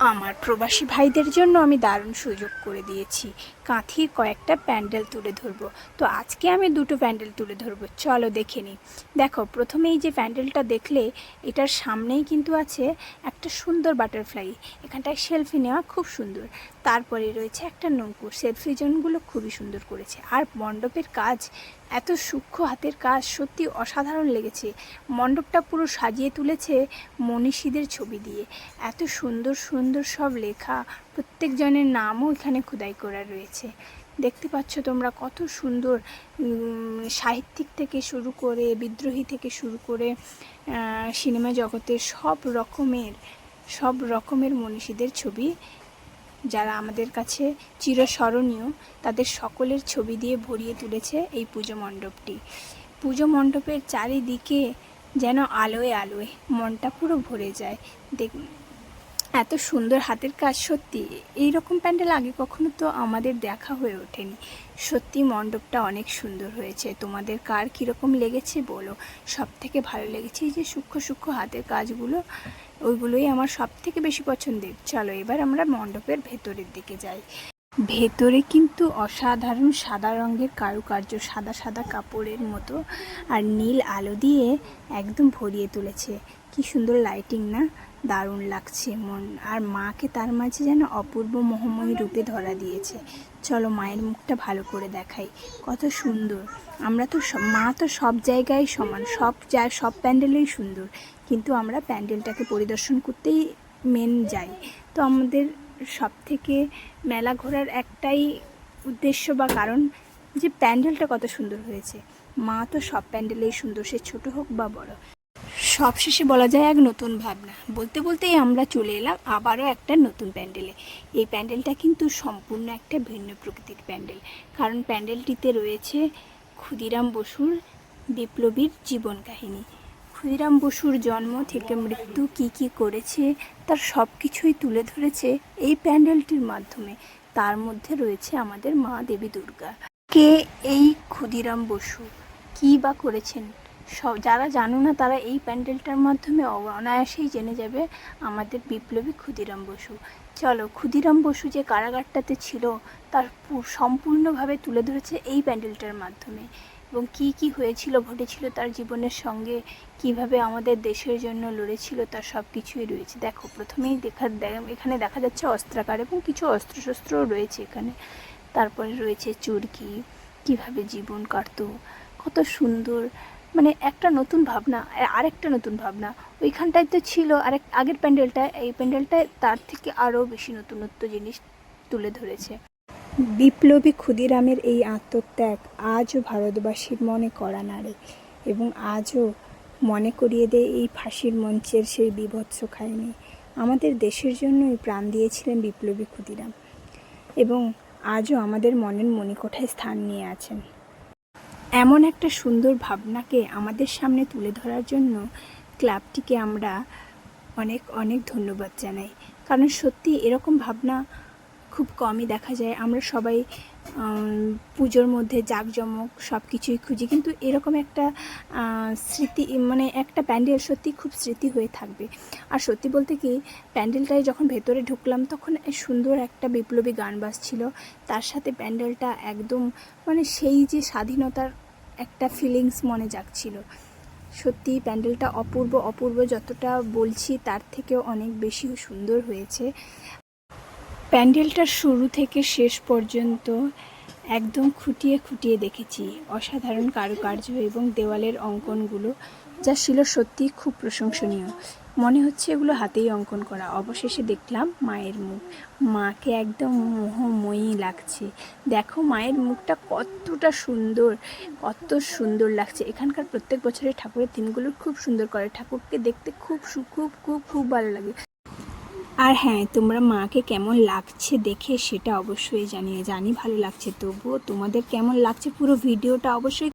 আমার প্রবাসী ভাইদের জন্য আমি দারুণ সুযোগ করে দিয়েছি। কাঁথির কয়েকটা প্যান্ডেল তুলে ধরবো। তো আজকে আমি দুটো প্যান্ডেল তুলে ধরবো, চলো দেখে নিই। দেখো প্রথমেই যে প্যান্ডেলটা দেখলে, এটার সামনেই কিন্তু আছে একটা সুন্দর বাটারফ্লাই। এখানটায় সেলফি নেওয়া খুব সুন্দর। তারপরে রয়েছে একটা নৌকো। সেলফি জোনগুলো খুবই সুন্দর করেছে। আর মণ্ডপের কাজ, এত সূক্ষ্ম হাতের কাজ, সত্যি অসাধারণ লেগেছে। মণ্ডপটা পুরো সাজিয়ে তুলেছে মনীষীদের ছবি দিয়ে। এত সুন্দর সুন্দর সব লেখা প্রত্যেকজনের নামও এখানে খোদাই করা রয়েছে। দেখতে পাচ্ছ তোমরা কত সুন্দর সাহিত্যিক থেকে শুরু করে, বিদ্রোহী থেকে শুরু করে সিনেমা জগতের সব রকমের সব রকমের মনীষীদের ছবি যারা আমাদের কাছে চিরস্মরণীয়, তাদের সকলের ছবি দিয়ে ভরিয়ে তুলেছে এই পুজো মণ্ডপটি। পুজো মণ্ডপের চারিদিকে যেন আলোয় আলোয় মনটা পুরো ভরে যায়। দেখ এত সুন্দর হাতের কাজ, সত্যি। এই রকম প্যান্ডেল আগে কখনো তো আমাদের দেখা হয়ে ওঠেনি। সত্যি মণ্ডপটা অনেক সুন্দর হয়েছে। তোমাদের কার কীরকম লেগেছে বলো? সব থেকে ভালো লেগেছে এই যে সূক্ষ্ম সূক্ষ্ম হাতের কাজগুলো, ওইগুলোই আমার সব থেকে বেশি পছন্দের। চলো এবার আমরা মণ্ডপের ভেতরের দিকে যাই। ভেতরে কিন্তু অসাধারণ সাদা রঙের কারুকার্য, সাদা সাদা কাপড়ের মতো আর নীল আলো দিয়ে একদম ভরিয়ে তুলেছে। কি সুন্দর লাইটিং না? দারুণ লাগছে মন। আর মাকে তার মাঝে যেন অপূর্ব মোহময়ী রূপে ধরা দিয়েছে। চলো মায়ের মুখটা ভালো করে দেখাই। কত সুন্দর। আমরা তো মা তো সব জায়গায় সমান, সব যা, সব প্যান্ডেলেই সুন্দর। কিন্তু আমরা প্যান্ডেলটাকে পরিদর্শন করতেই মেন যাই। তো আমাদের সব থেকে মেলা ঘোরার একটাই উদ্দেশ্য বা কারণ যে প্যান্ডেলটা কত সুন্দর হয়েছে। মা তো সব প্যান্ডেলেই সুন্দর, সে ছোট হোক বা বড়। সবশেষে বলা যায় এক নতুন ভাবনা। বলতে বলতেই আমরা চলে এলাম আবারও একটা নতুন প্যান্ডেলে। এই প্যান্ডেলটা কিন্তু সম্পূর্ণ একটা ভিন্ন প্রকৃতির প্যান্ডেল। কারণ প্যান্ডেলটিতে রয়েছে ক্ষুদিরাম বসুর বিপ্লবীর জীবন কাহিনী। ক্ষুদিরাম বসুর জন্ম থেকে মৃত্যু কি কি করেছে, তার সব কিছুই তুলে ধরেছে এই প্যান্ডেলটির মাধ্যমে। তার মধ্যে রয়েছে আমাদের মা দেবী দুর্গা। কে এই ক্ষুদিরাম বসু? কী বা করেছেন? সব, যারা জানো না তারা এই প্যান্ডেলটার মাধ্যমে অনায়াসেই জেনে যাবে আমাদের বিপ্লবী ক্ষুদিরাম বসু। চলো, ক্ষুদিরাম বসু যে কারাগারটাতে ছিল তার সম্পূর্ণভাবে তুলে ধরেছে এই প্যান্ডেলটার মাধ্যমে। এবং কি কি হয়েছিল, ঘটেছিল তার জীবনের সঙ্গে, কীভাবে আমাদের দেশের জন্য লড়েছিল তার সব কিছুই রয়েছে। দেখো, প্রথমেই দেখা, এখানে দেখা যাচ্ছে অস্ত্রাগার এবং কিছু অস্ত্রশস্ত্রও রয়েছে এখানে। তারপরে রয়েছে চুরকি, কীভাবে জীবন কাটতো, কত সুন্দর মানে একটা নতুন ভাবনা আরেকটা নতুন ভাবনা। ওইখানটায় তো ছিল, আরেক, আগের প্যান্ডেলটায় এই প্যান্ডেলটায় তার থেকে আরও বেশি নতুনত্ব জিনিস তুলে ধরেছে। বিপ্লবী ক্ষুদিরামের এই আত্মত্যাগ আজও ভারতবাসীর মনে করা নাড়ে এবং আজও মনে করিয়ে দেয় এই ফাঁসির মঞ্চের সেই বিভৎস খায়নি। আমাদের দেশের জন্যই প্রাণ দিয়েছিলেন বিপ্লবী ক্ষুদিরাম, এবং আজও আমাদের মনের মণিকোঠায় স্থান নিয়ে আছেন। এমন একটা সুন্দর ভাবনাকে আমাদের সামনে তুলে ধরার জন্য ক্লাবটিকে আমরা অনেক অনেক ধন্যবাদ জানাই। কারণ সত্যি এরকম ভাবনা খুব কমই দেখা যায়। আমরা সবাই পুজোর মধ্যে জাঁকজমক সব কিছুই খুঁজি। কিন্তু এরকম একটা স্মৃতি মানে একটা প্যান্ডেল সত্যি খুব স্মৃতি হয়ে থাকবে। আর সত্যি বলতে কি, প্যান্ডেলটায় যখন ভেতরে ঢুকলাম, তখন সুন্দর একটা বিপ্লবী গান বাজছিল। তার সাথে প্যান্ডেলটা একদম মানে সেই যে স্বাধীনতার একটা ফিলিংস মনে জাগছিল। সত্যি প্যান্ডেলটা অপূর্ব অপূর্ব যতটা বলছি, তার থেকেও অনেক বেশি সুন্দর হয়েছে। প্যান্ডেলটার শুরু থেকে শেষ পর্যন্ত একদম খুঁটিয়ে খুঁটিয়ে দেখেছি। অসাধারণ কারুকার্য এবং দেওয়ালের অঙ্কনগুলো, যা ছিল সত্যি খুব প্রশংসনীয়। মনে হচ্ছে এগুলো হাতেই অঙ্কন করা। অবশেষে দেখলাম মায়ের মুখ। মাকে একদম মোহময়ী লাগছে। দেখো মায়ের মুখটা কতটা সুন্দর, কত সুন্দর লাগছে। এখানকার প্রত্যেক বছরের ঠাকুরের দিনগুলো খুব সুন্দর করে। ঠাকুরকে দেখতে খুব খুব খুব খুব ভালো লাগে। আর হ্যাঁ তোমরা মাকে কেমন লাগছে দেখে সেটা অবশ্যই জানিয়ে জানি ভালো লাগছে, তবুও তোমাদের কেমন লাগছে পুরো ভিডিওটা অবশ্যই